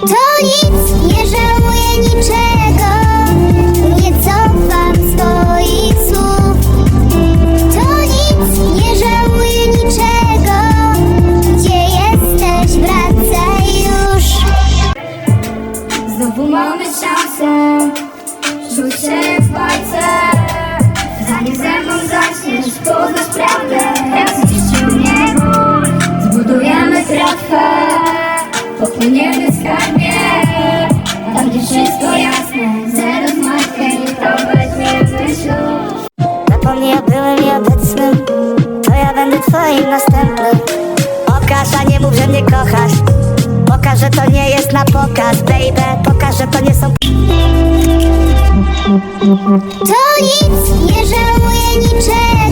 To nic, nie żałuję niczego, nie cofam swoich słów. To nic, nie żałuję niczego, gdzie jesteś, wracaj już. Znowu mamy szansę Rzuć się w palce Zanim ze mną zaczniesz poznać prawdę Jak zniszczył mnie ból Zbudujemy tratwę Popłyniemy w skarbie Tam gdzie wszystko jasne Zero zmartwień To weźmiemy ślub Zapomnij o byłym i obecnym, to ja będę twoim następnym. Pokaż, a nie mów, że mnie kochasz. Pokaż, że to nie jest na pokaz, baby. Pokaż, że to nie są. To nic, nie żałuję niczego,